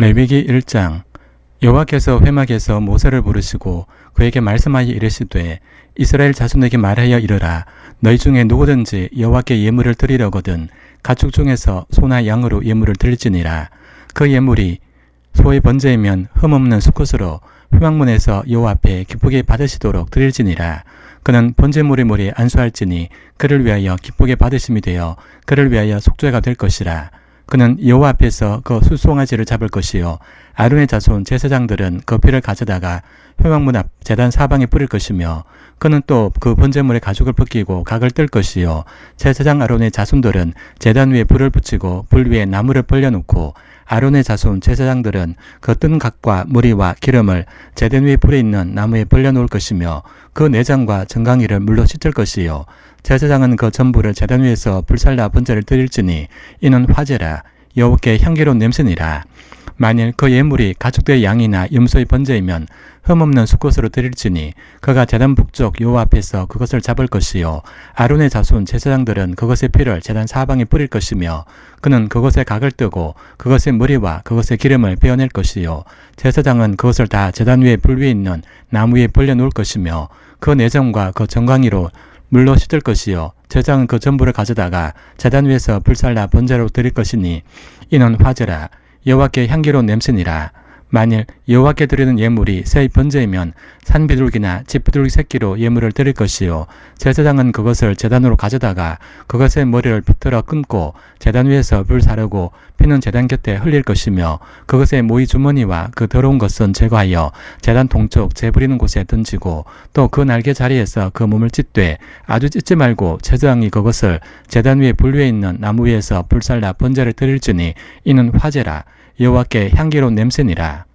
레위기 1장 여호와께서 회막에서 모세를 부르시고 그에게 말씀하여 이르시되 이스라엘 자손에게 말하여 이르라. 너희 중에 누구든지 여호와께 예물을 드리려거든 가축 중에서 소나 양으로 예물을 드릴지니라. 그 예물이 소의 번제이면 흠없는 수컷으로 회막문에서 여호와 앞에 기쁘게 받으시도록 드릴지니라. 그는 번제물의 물이 안수할지니 그를 위하여 기쁘게 받으심이 되어 그를 위하여 속죄가 될 것이라 그는 여호와 앞에서 그 수송아지를 잡을 것이요 아론의 자손 제사장들은 그 피를 가져다가 회막문 앞 제단 사방에 뿌릴 것이며 그는 또 그 번제물의 가죽을 벗기고 각을 뜰 것이요. 제사장 아론의 자손들은 제단 위에 불을 붙이고 불 위에 나무를 벌려놓고 아론의 자손 제사장들은 그 뜬 각과 무리와 기름을 제단 위에 불에 있는 나무에 벌려놓을 것이며 그 내장과 정강이를 물로 씻을 것이요. 제사장은 그 전부를 제단 위에서 불살라 번제를 드릴지니 이는 화제라 여호와께 향기로운 냄새니라 만일 그 예물이 가축의 양이나 염소의 번제이면 흠없는 수컷으로 드릴지니 그가 제단 북쪽 여호와 앞에서 그것을 잡을 것이요. 아론의 자손 제사장들은 그것의 피를 제단 사방에 뿌릴 것이며 그는 그것의 각을 뜨고 그것의 머리와 그것의 기름을 베어낼 것이요. 제사장은 그것을 다 제단 위에 불 위에 있는 나무 위에 벌려 놓을 것이며 그 내장과 그 정강이로 물로 씻을 것이요. 제장은 그 전부를 가져다가 제단 위에서 불살라 번제로 드릴 것이니 이는 화제라 여호와께 향기로운 냄새니라 만일 여호와께 드리는 예물이 새 번제이면 산비둘기나 집비둘기 새끼로 예물을 드릴 것이요. 제사장은 그것을 제단으로 가져다가 그것의 머리를 비틀어 끊고 제단 위에서 불 사르고 피는 제단 곁에 흘릴 것이며 그것의 모이 주머니와 그 더러운 것은 제거하여 제단 동쪽 재부리는 곳에 던지고 또 그 날개 자리에서 그 몸을 찢되 아주 찢지 말고 제사장이 그것을 제단 위에 불 위에 있는 나무 위에서 불살라 번제를 드릴지니 이는 화제라 여호와께 향기로운 냄새니라